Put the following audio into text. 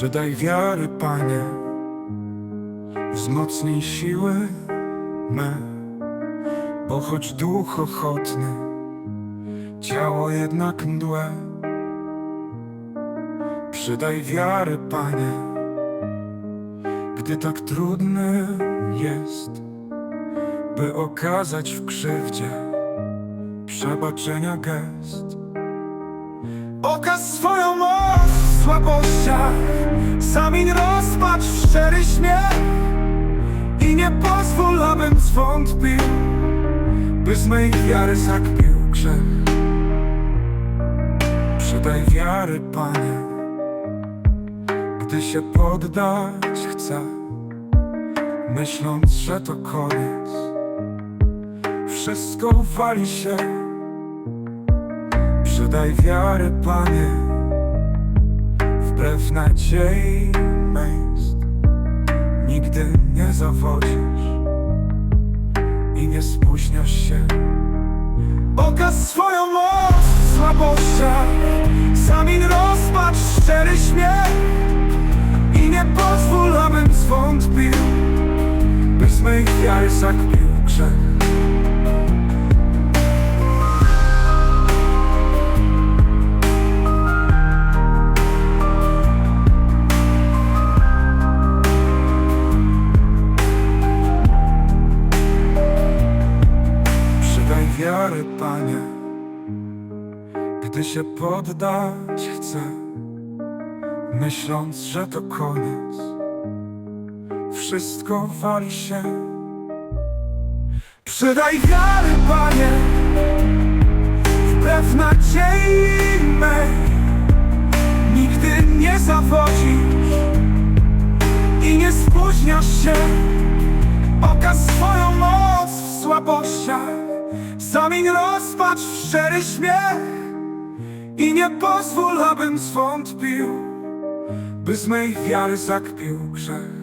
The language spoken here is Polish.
Przydaj wiary, Panie, wzmocnij siły me, bo choć duch ochotny, ciało jednak mdłe. Przydaj wiary, Panie, gdy tak trudny jest, by okazać w krzywdzie przebaczenia gest. Okaż swoją moc słabościach Zamień rozpacz w szczery śmiech. I nie pozwól, abym zwątpił By z mej wiary zakpił grzech. Przydaj wiary, Panie. Gdy się poddać chcę Myśląc, że to koniec. Wszystko wali się. Przydaj wiary, Panie, wbrew nadziei mejst. Nigdy nie zawodzisz i nie spóźniasz się. Okaż swoją moc w słabościach, zamień rozpacz szczery śmiech i nie pozwól, abym zwątpił, by z mej wiary zakpił grzech. Wiary, Panie, gdy się poddać chcę, myśląc, że to koniec. Wszystko wali się. Przydaj wiary, Panie, wbrew nadziei mej. Nigdy nie zawodzisz i nie spóźniasz się. Rozpacz w szczery śmiech I nie pozwól, abym zwątpił By z mej wiary zakpił grzech